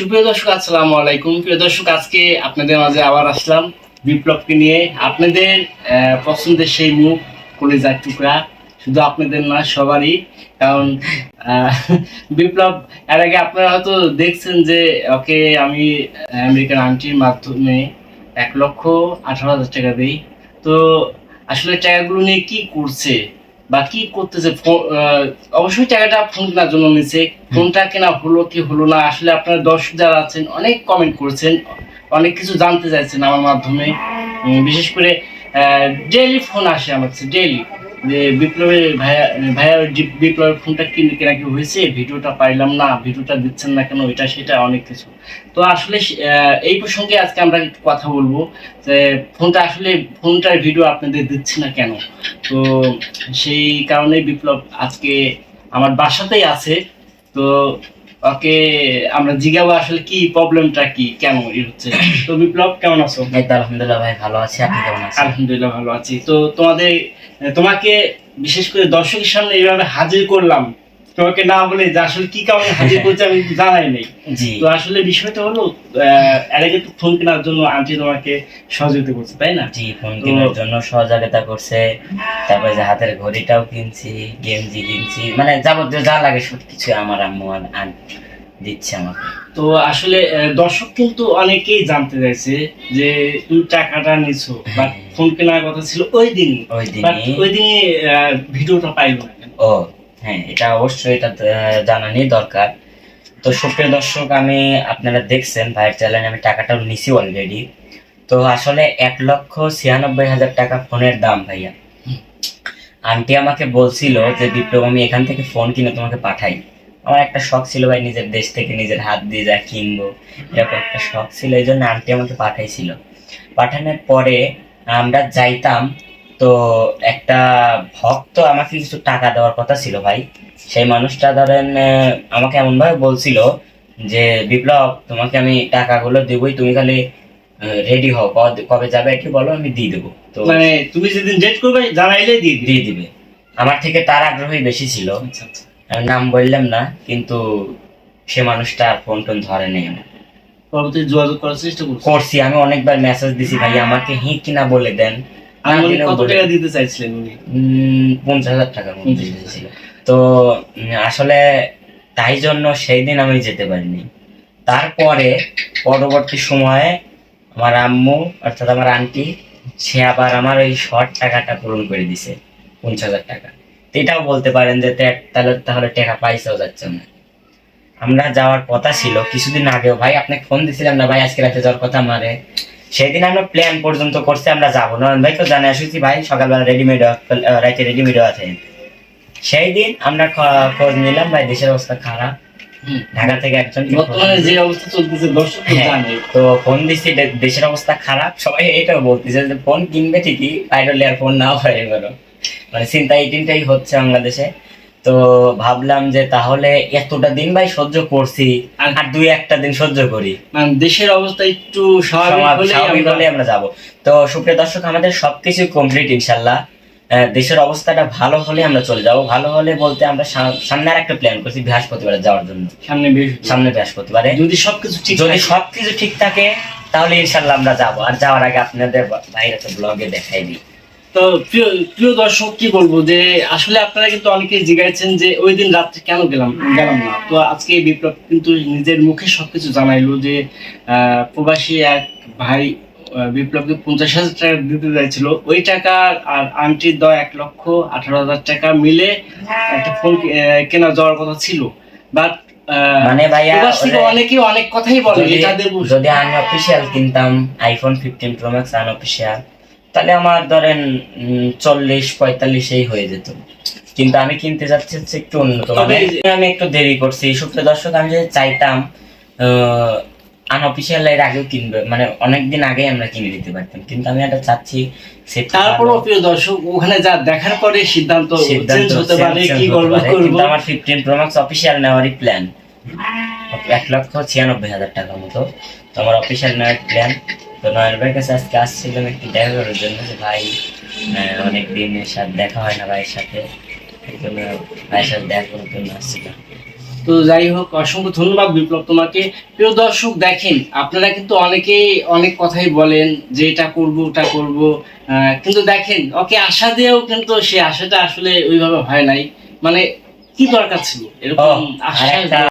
সুপ্রিয় দর্শক, আসসালামু আলাইকুম। প্রিয় দর্শক, আজকে আপনাদের মাঝে আবার আসলাম বিপ্লবকে নিয়ে। আপনাদের পছন্দের সেই মুখ, কলেজার টুকরা। শুধু আপনাদের না, সবারই। কারণ বিপ্লব, এর আগে আপনারা হয়তো দেখছেন যে, ওকে আমি আমেরিকান আন্টির মাধ্যমে এক লক্ষ আঠারো হাজার টাকা দিই। তো আসলে টাকাগুলো নিয়ে কি করছে? বা কি করতেছে? অবশ্যই টাকাটা ফোন কেনার জন্য নিছে। ফোনটা কেনা হলো কি হলো না, আসলে আপনারা দর্শক যারা আছেন, অনেক কমেন্ট করেছেন, অনেক কিছু জানতে চাইছেন আমার মাধ্যমে। বিশেষ করে ডেইলি ফোন আসে আমার কাছে ডেইলি যে বিপ্লবের ভাইয়া ভাইয়া বিপ্লবের ফোনটা কিনে কেনা কি হয়েছে? ভিডিওটা পাইলাম না, ভিডিওটা দিচ্ছেন না কেন, এটা সেটা অনেক কিছু। তো আসলে এই প্রসঙ্গে আজকে আমরা কথা বলব যে ফোনটা আসলে, ফোনটার ভিডিও আপনাদের দিচ্ছে না কেন? তো সেই কারণে বিপ্লব আজকে আমার বাসাতেই আছে। তো ওকে আমরা জিজ্ঞাবো আসলে কি প্রবলেমটা কি? কেন ই হচ্ছে। তো বিপ্লব কেমন আছো? এই তো আলহামদুলিল্লাহ ভাই ভালো আছি। আপনি কেমন আছেন? আলহামদুলিল্লাহ ভালো আছি। তো তোমাদের তোমাকে বিশেষ করে দর্শকের সামনে এইভাবে হাজির করলাম। তোমাকে না বলে যে আসলে কি কারণে হাজির করছে আমি জানাই নাই। তো আসলে বিষয়টা হলো এর ফোন কেনার জন্য আন্টি তোমাকে সহযোগিতা করছে তাই না? জি ফোন কেনার জন্য সহযোগিতা করছে। তারপরে যে হাতের ঘড়িটাও কিনছি গেঞ্জি কিনছি মানে যাবতীয় যা লাগে সবকিছু আমার আম্মু আন দিচ্ছে আমাকে। তো আসলে দর্শক কিন্তু অনেকেই জানতে চাইছে যে তুমি টাকাটা নিছো বা ফোন কেনার কথা ছিল ওই দিন ওই দিনই। ওই দিনই ভিডিওটা পাইলো ও হ্যাঁ এটা অবশ্যই এটা আহ, জানানি দরকার। তো সুপ্রিয় দর্শক আমি আপনারা দেখছেন ভাইয়ের চ্যানেলে আমি টাকাটাও নিছি অলরেডি তো আসলে এক লক্ষ ছিয়ানব্বই হাজার টাকা ফোনের দাম ভাইয়া। আন্টি আমাকে বলছিল যে বিপ্লব আমি এখান থেকে ফোন কিনে তোমাকে পাঠাই। আমার একটা শখ ছিল ভাই নিজের দেশ থেকে নিজের হাত দিয়ে যা কিনবো। এরকম একটা শখ ছিল এই জন্য আন্টি আমাকে পাঠাইছিল। পাঠানোর পরে আমরা যাইতাম তো একটা ভক্ত আমাকে কিছু টাকা দেওয়ার কথা ছিল ভাই। সেই মানুষটা ধরেন আমাকে এমন ভাবে বলছিল যে বিপ্লব তোমাকে আমি টাকাগুলো দেবই তুমি খালি রেডি হও। কবে- যাবে একটু বলো আমি দিয়ে দেবো। তো মানে তুমি যেদিন ডেট করবে জানাইলে দিয়ে দিবে। দিয়ে দিবে। আমার থেকে তার আগ্রহই বেশি ছিল। আচ্ছা আচ্ছা। আমি নাম বললাম না কিন্তু সে মানুষটা ফোন টোন ধরে নেই আমার। পরবর্তী যোগাযোগ করার চেষ্টা করছি? করছি আমি অনেকবার মেসেজ দিছি ভাই আমাকে হি কিনা বলে দেন। আমি না কত টাকা দিতে চাইছিলেন উনি? পঞ্চাশ হাজার টাকার মধ্যে 50,000 তো আসলে তাই জন্য সেই দিন আমি যেতে পারিনি। তারপরে পরবর্তী সময়ে আমার আম্মু অর্থাৎ আমার আন্টি সে আবার আমার ওই শর্ট টাকাটা পূরণ করে দিছে পঞ্চাশ হাজার টাকা। এটাও বলতে পারেন যে তাহলে তাহলে টাকা পাইছেও যাচ্ছে না। আমরা যাওয়ার কথা ছিল কিছুদিন আগেও। ভাই আপনাকে ফোন দিছিলাম না ভাই আজকে রাতে যাওয়ার কথা আমারে সেদিন আমরা প্ল্যান পর্যন্ত করছি আমরা যাব। নয়ন ভাই তো জানে আসছি ভাই সকালবেলা রেডিমেড রাইতে রেডিমেড আছে। সেই দিন আমরা খোঁজ নিলাম ভাই দেশের অবস্থা খারাপ। ঢাকা থেকে একজন বর্তমানে যে অবস্থা চলতেছে দর্শক তো হ্যাঁ। জানে। তো ফোন দিচ্ছি দেশের অবস্থা খারাপ। সবাই এটাও বলতেছে যে ফোন কিনবে ঠিকই এয়ার ফোন নাও হয় এবারও মানে চিন্তা এইটিনটাই হচ্ছে বাংলাদেশে। তো ভাবলাম যে তাহলে এতটা দিন ভাই সহ্য করছি আর- দুই একটা দিন সহ্য করি। দেশের অবস্থা একটু স্বাভাবিক হলে আমরা যাব। তো সুপ্রিয় দর্শক আমাদের সবকিছু কমপ্লিট ইনশাল্লাহ। দেশের অবস্থাটা ভালো হলে আমরা চলে যাব। ভালো হলে বলতে আমরা সামনে আর একটা প্ল্যান করছি বৃহস্পতিবারে যাওয়ার জন্য। সামনে সামনে বৃহস্পতিবারে। যদি সবকিছু ঠিক যদি সবকিছু ঠিক থাকে তাহলে ইনশাল্লাহ আমরা যাব। আর যাওয়ার আগে আপনাদের বাইরে তো ব্লগে দেখাই দিই। তো প্রিয় প্রিয় দর্শক কি বলব যে আসলে আপনারা কিন্তু অনেকেই জিজ্ঞাসছেন যে ওই দিন রাত্রে কেন গেলাম গেলাম না? তো আজকে বিপ্লব কিন্তু নিজের মুখে সবকিছু জানাইলো যে প্রবাসী এক ভাই বিপ্লবকে পঞ্চাশ হাজার টাকা দিতে চাইছিল। ওই টাকা আর আন্টির দেওয়া এক লক্ষ আঠারো হাজার টাকা মিলে একটা ফোন কেনা যাওয়ার কথা ছিল। বাট মানে ভাইয়া অনেকেই অনেক কথাই বলে যদি- এটা দেবো যদি আমি অফিসিয়াল কিনতাম iPhone fifteen pro max unofficial তাহলে আমার ধরেন চল্লিশ পঁয়তাল্লিশ এই হয়ে যেত। কিন্তু আমি কিনতে চাচ্ছি হচ্ছে একটু উন্নত আমি একটু দেরি করছি। সুপ্রিয় দর্শক আমি যদি চাইতাম আনঅফিসিয়াল এর আগেও কিনবে মানে অনেকদিন আগে আমরা কিনে দিতে পারতাম। কিন্তু আমি এটা চাচ্ছি তারপরও প্রিয় দর্শক ওখানে যা দেখার পরে সিদ্ধান্ত সিদ্ধান্ত হতে পারে কি করব? কিন্তু আমার ফিফটিন প্রো ম্যাক্স অফিসিয়াল নেওয়ারই প্ল্যান এক লক্ষ ছিয়ানব্বই হাজার টাকার মতো। তো আমার অফিসিয়াল নেওয়ার প্ল্যান তো নয়ন ভাইয়ের কাছে আজকে আসছিলাম একটু দেখা করার জন্য যে ভাই আহ, অনেকদিন এর সাথে দেখা হয় না ভাইয়ের সাথে। এই জন্য ভাইয়ের সাথে দেখা করার জন্য আসছিলাম। তো যাই হোক অসংখ্য ধন্যবাদ বিপ্লব তোমাকে। প্রিয় দর্শক দেখেন আপনারা কিন্তু অনেকেই অনেক কথাই বলেন যে এটা করব ওটা করব। আহ, কিন্তু দেখেন ওকে আশা দিয়েও কিন্তু সে আশাটা আসলে ওইভাবে হয় নাই। মানে কি দরকার ছিল? এরকম আশা